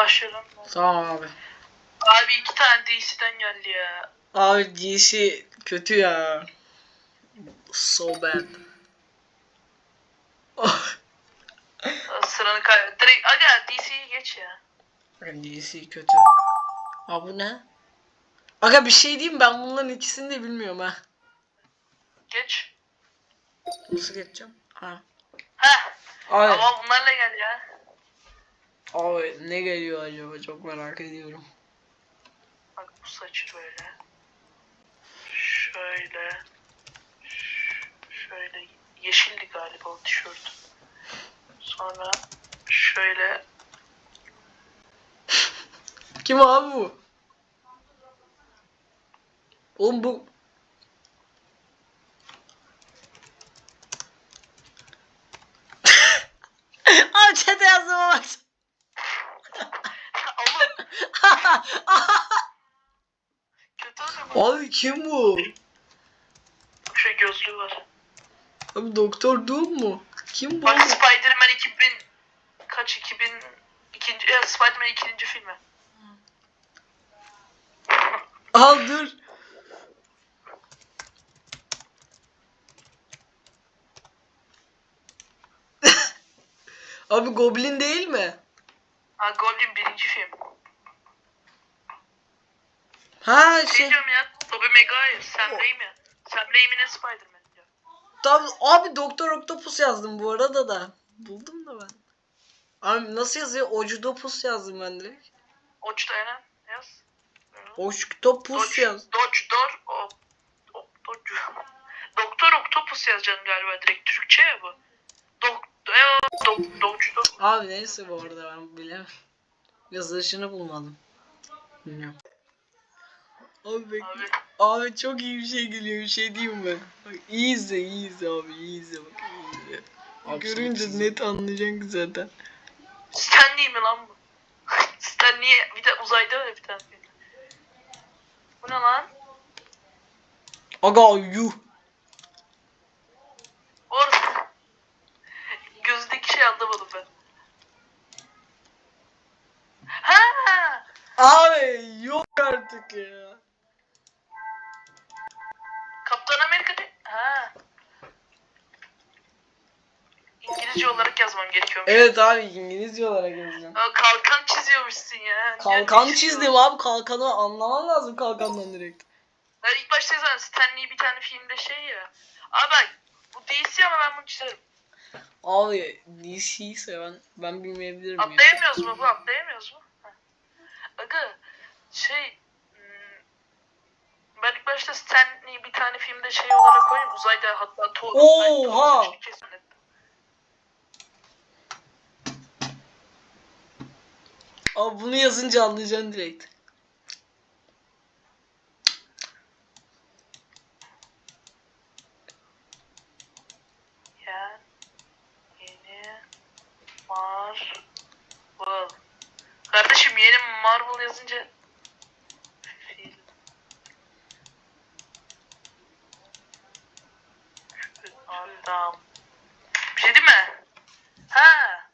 Başlayalım. Tamam abi. Abi iki tane DC'den geldi ya. Abi DC kötü ya. So bad. Sıranı kaybet. Direkt aga DC'yi geç ya. DC kötü. Aa bu ne? Aga bir şey diyeyim ben bunların ikisini de bilmiyorum ha. Geç. Nasıl geçeceğim? Ha. Heh. Abi, Ama bunlarla gel ya. Abi ne geliyor acaba çok merak ediyorum. Bak bu saçı böyle. Şöyle. Şöyle. Yeşildi galiba o tişört. Sonra şöyle. Kim abi bu? Oğlum bu Abi chat'e yazdığıma bak. Oğlum kötü adam. Abi kim bu? Şey gözlüğü var. Abi Doktor Doom mu? Kim bu? Bak Spider-Man 2000 kaç 2000 ikinci ya Spider-Man ikinci filmi. Al dur. Abi Goblin değil mi? Ha Goblin birinci film. Ha Şey, şey. diyorum ya Tobey Maguire, Sam Raimi. Sam Raimi'nin Spider-Man diyor. Tam abi Doktor Octopus yazdım bu arada da. Buldum da ben. Abi nasıl yazıyor? Octopus yazdım ben direkt. Oç yaz. Octopus yaz. Dodge. Doktor Octopus yazacaksın galiba direkt. Türkçe ya bu. Dok, e, Dodge, Dok. Abi neyse bu arada ben bilemem. Yazılışını bulmadım. Bilmiyorum. Abi bekle. Abi. Abi çok iyi bir şey geliyor bir şey diyeyim mi? Bak iyi izle iyi izle abi iyi izle bak iyi izle. Görünce net anlayacaksın zaten. Stanley mi lan bu? Stanley bir de uzayda öyle bir tane. Bu ne lan? Aga yuh. Evet abi İngilizce olarak yazacağım. Aa, kalkan çiziyormuşsun ya. Kalkan Yani çizdim abi kalkanı anlaman lazım kalkandan direkt. Ben ilk başta yazan Stanley bir tane filmde şey ya. Abi bu DC ama ben bunu çizerim. Abi DC ise ben, ben bilmeyebilirim ya. Atlayamıyoruz mu bu atlayamıyoruz mu? Aga şey hmm, ben ilk başta Stanley bir tane filmde şey olarak koyayım uzayda hatta Thor. Oha! Ay, Abi bunu yazınca anlayacaksın direkt. Ya yeni Marvel. Kardeşim yeni Marvel yazınca film. Adam. Bir şey değil mi? Ha.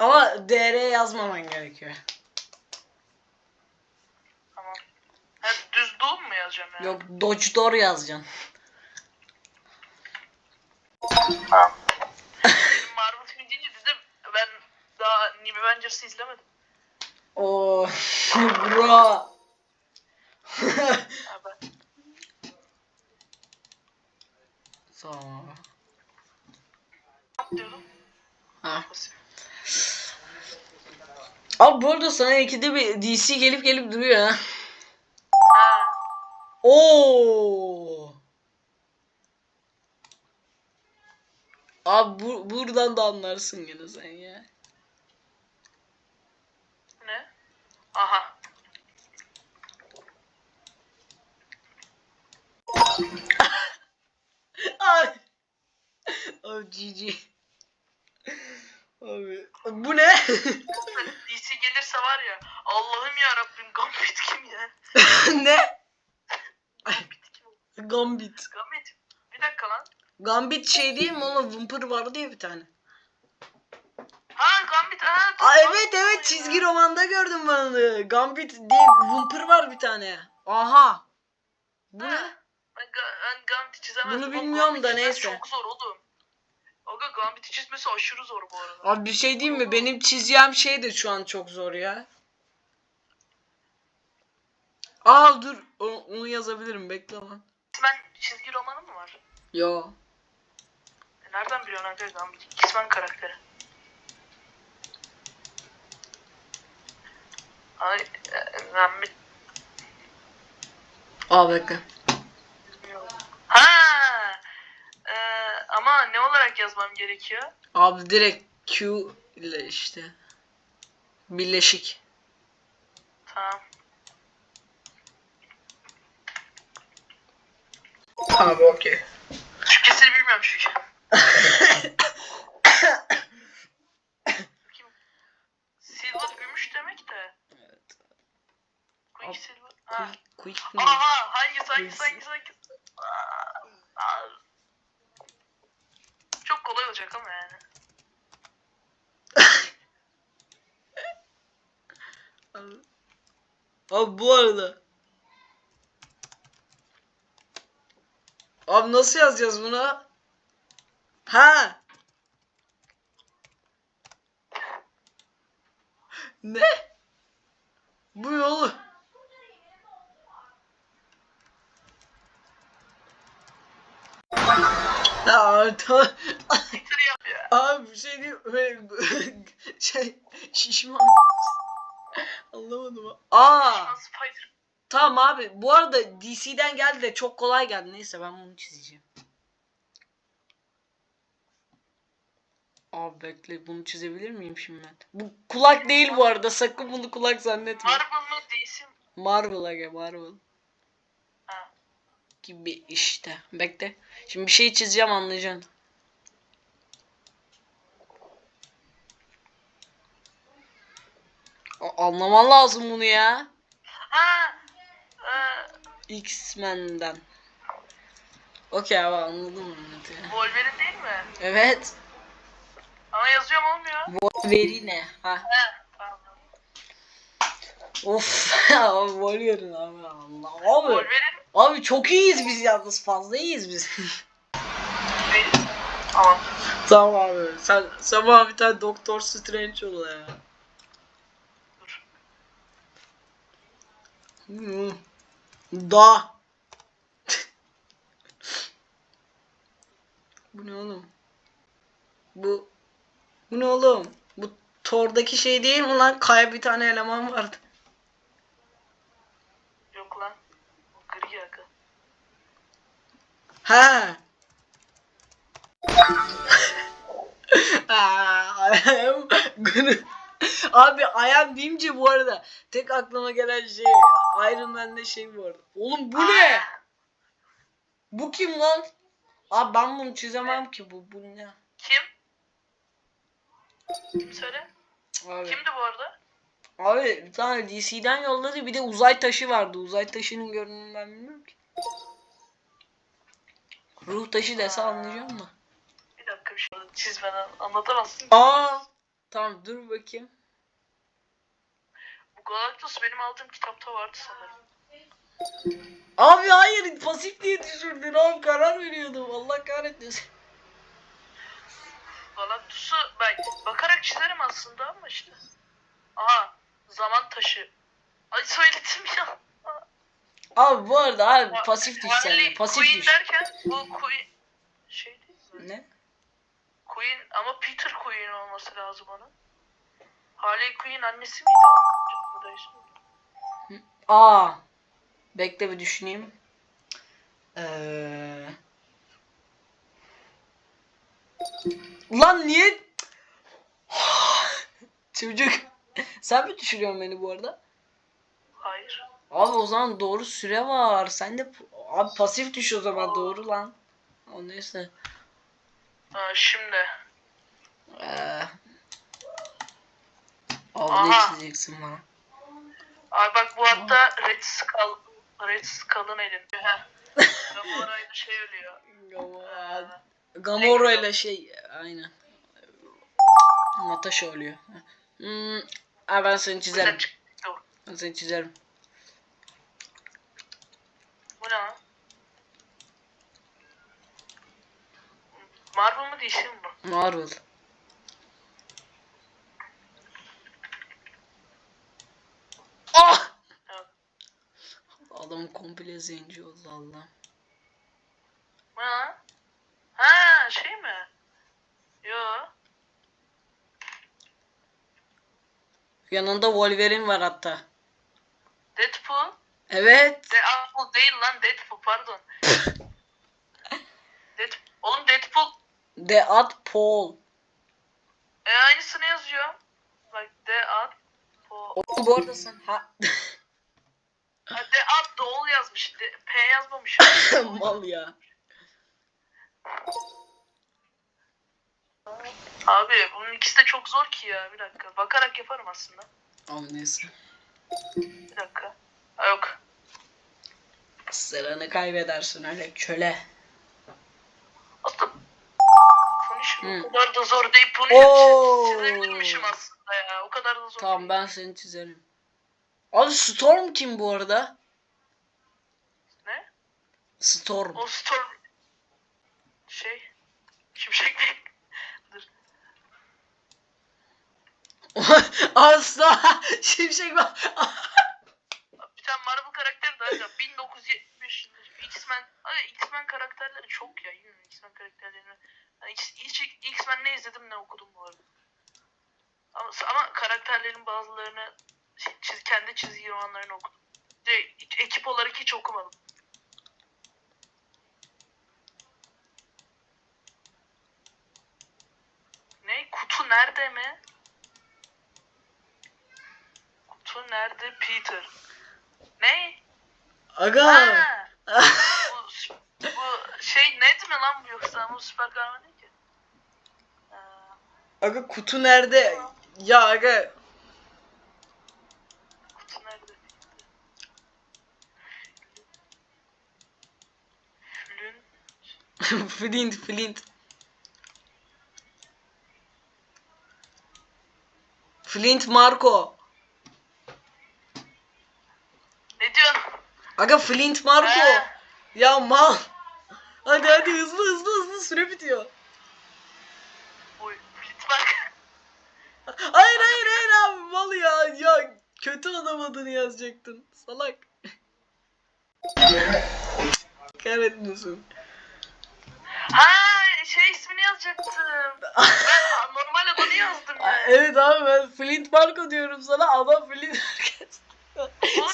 Ama DR yazmaman gerekiyor. Tamam. Ha, düz doğum mu yazacağım yani? Yok Dodge Door yazacaksın. Tamam. Benim Marvel filmi deyince dedim ben daha New Avengers'ı izlemedim. Oo bro. Tamam. Ne diyordum? Ha. Abi bu arada sana ikide bir DC gelip gelip duruyor ha. Ha. Oo. Abi bu, buradan da anlarsın gene sen ya. Ne? Aha. Abi. Abi GG. Abi. Bu ne? Gelirse var ya Allah'ım ya Rabbim Gambit kim ya? ne? Gambit kim? Gambit. Gambit. Bir dakika lan. Gambit şey değil mi oğlum? Whimper vardı ya bir tane. Ha Gambit. Ha, Aa evet evet çizgi romanda gördüm ben onu. Gambit diye Whimper var bir tane. Aha. Bu ne? Ben, Ga- ben Gambit'i çizemezdim. Bunu bilmiyorum da çizmesi neyse. Çok zor oğlum. Aga Gambit'i çizmesi aşırı zor bu arada. Abi bir şey diyeyim mi? Benim çizeceğim şey de şu an çok zor ya. Aa dur. O- Onu yazabilirim. Bekle lan. X-Men çizgi romanı mı var? Yo. E, Nereden biliyorsun aga Gambit? X-Men karakteri. Ay, e, Gambit Aa bekle. Ha! Ee, ama ne olarak yazmam gerekiyor? Abi direkt Q ile işte. Birleşik. Tamam. Abi okey. Türkçesini bilmiyorum çünkü. Silver gümüş demek de. Evet. Quick silver. Ha. Quick, quick mi? Aha hangisi hangisi hangisi hangisi? Aa, aa. Çok kolay olacak ama yani. Abi. Bu arada. Abi nasıl yazacağız bunu? Ha. Ne? Bu yolu. Ya. Abi bir şey böyle şey şişman. Anlamadım. Aa. Tamam abi. Bu arada DC'den geldi de çok kolay geldi. Neyse ben bunu çizeceğim. Abi bekle bunu çizebilir miyim şimdi ben? Bu kulak değil bu arada. Sakın bunu kulak zannetme. Marvel mı DC mi? Marvel aga Marvel. Gibi işte. Bekle. Şimdi bir şey çizeceğim anlayacaksın. A- Anlaman lazım bunu ya. Ee, X-Men'den. Okey abi anladım. Wolverine değil mi? Evet. Ama yazıyorum olmuyor. Wolverine. Ha. Of. Wolverine abi Allah. Abi. Wolverine Abi çok iyiyiz biz yalnız. Fazla iyiyiz biz. Tamam. tamam abi. Sen, sen bana bir tane Doktor Strange ol ya. Dur. Hmm. Da. Bu ne oğlum? Bu Bu ne oğlum? Bu Thor'daki şey değil mi lan? Kaya bir tane eleman vardı. Yok lan. O Gri aga. Ha. Gonna- Abi am deyince bu arada tek aklıma gelen şey Iron Man'de şey bu arada. Oğlum bu ne? Bu kim lan? Abi ben bunu çizemem ki bu. Bu ne? Kim? Kim söyle? Abi, Kimdi bu arada? abi bir tane DC'den yolladı bir de uzay taşı vardı. Uzay taşının görünümünü ben bilmiyorum ki. Ruh taşı dese anlayacağım da. Bir dakika bir şey çizmeden anlatamazsın. Aa! Tamam dur bakayım. Bu Galactus benim aldığım kitapta vardı sanırım. Abi hayır pasif diye düşürdün abi karar veriyordum Allah kahretmesin. Galactus'u ben bakarak çizerim aslında ama işte. Aha zaman taşı. Ay söyledim ya. Abi bu arada abi Ha- pasif düş sen pasif Quinn düş. derken bu Queen şey değil mi? Ne? Queen ama Peter Queen olması lazım onun. Harley Quinn annesi miydi? Bu da ismi. Aa. Bekle bir düşüneyim. Ee... Lan niye? Çocuk. Sen mi düşürüyorsun beni bu arada? Hayır. Abi o zaman doğru süre var. Sen de abi pasif düş o zaman doğru lan. O neyse. Ha, şimdi. Ee... Abi ne Aha. çizeceksin bana? Abi bak bu hatta Red Skull Red Skull'ın elinde. Heh. Gamora'yla şey ölüyor. Gamora. Gamora ile şey aynen. Natasha ölüyor. Hmm, ha ben seni çizerim. Ben seni çizerim. Bu ne lan? Marvel mı mi bu? Marvel. Ah! Evet. Adam komple zenci oldu Allah. Lan? Ha şey mi? Yo. Yanında Wolverine var hatta. Evet. Deadpool değil lan Deadpool pardon. Deadpool. Oğlum Deadpool. Deadpool. E aynısını yazıyor. Bak Deadpool. Oğlum bu arada sen ha Ha Deadpool yazmış. De, P yazmamış. mal ya. Abi bunun ikisi de çok zor ki ya. Bir dakika. Bakarak yaparım aslında. Ama neyse. Bir dakika. Yok. Sıranı kaybedersin öyle köle. Aslında Hı. o kadar da zor değil. Punish Oo. çizebilirmişim aslında ya. O kadar da zor Tamam değil. ben seni çizerim. Abi Storm kim bu arada? Ne? Storm. O Storm... Şey... Şimşek mi? Dur. Asla şimşek var. Tane Marvel karakteri de hala 1970 X-Men. Ay X-Men karakterleri çok ya. Yine X-Men karakterlerini X, X, X-Men ne izledim ne okudum bu arada. Ama, ama karakterlerin bazılarını çiz, kendi çizgi romanlarını okudum. De, ekip olarak hiç okumadım. Ne? Kutu nerede mi? Kutu nerede Peter ne Aga. Ha, bu, bu şey net mi lan bu yoksa bu süper kahraman değil ki. Ee, aga kutu nerede? Ya aga. kutu nerede? Flün. Flint Flint. Flint Marco. Ne diyorsun? Aga Flint Marco. He. Ya mal. Hadi hadi hızlı hızlı hızlı süre bitiyor. Oy, Flit bak. Hayır hayır hayır abi mal ya. Ya kötü adam adını yazacaktın. Salak. Kahretmesin. Ha şey ismini yazacaktım. ben normal adını yazdım ya. Evet abi ben Flint Marco diyorum sana adam Flint arada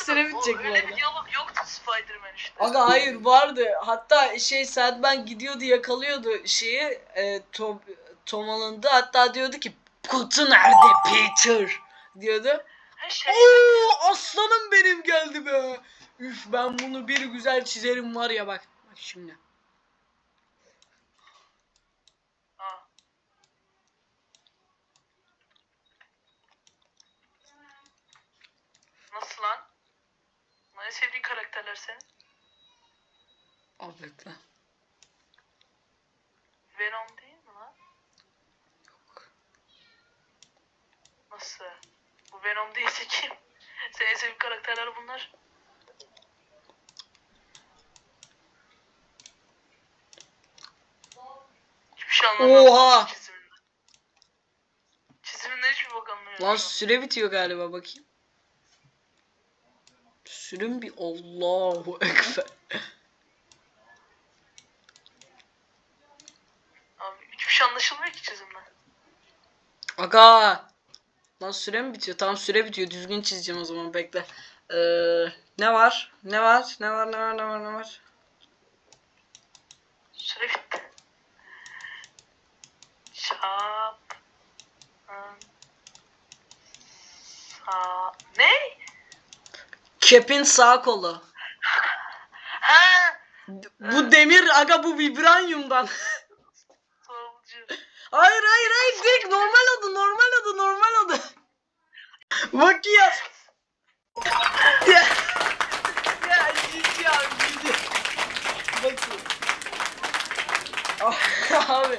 Süre bitecek bu Öyle arada. bir diyalog yoktu Spider-Man işte. Aga hayır vardı. Hatta şey Sandman gidiyordu yakalıyordu şeyi e, Tom, Tom Holland'ı. Hatta diyordu ki kutu nerede Peter diyordu. Şey. Oo aslanım benim geldi be. Üf ben bunu bir güzel çizerim var ya bak. Bak şimdi. Aa. Nasıl lan? En sevdiğin karakterler senin? Bekle. Venom değil mi lan? Nasıl? Bu Venom değilse kim? Senin en sevdiğin karakterler bunlar. Hiçbir şey anlamadım. Oha! Çiziminden. Çiziminden hiçbir bak anlamıyorum. Lan süre bitiyor galiba bakayım. Sürüm bir Allahu Ekber. Abi hiçbir şey anlaşılmıyor ki çizimden. Aga. Lan süre mi bitiyor? Tamam süre bitiyor. Düzgün çizeceğim o zaman bekle. Ee, ne var? Ne var? Ne var? Ne var? Ne var? Ne var? Süre bitti. In, Sa. Ne? Kep'in sağ kolu. Ha! Bu demir aga bu vibranyumdan. Solcu. hayır hayır hayır direkt normal adı normal adı normal adı. Bak ya. ya. Ya ciddi ya ciddi. Bakayım. Ah, Abi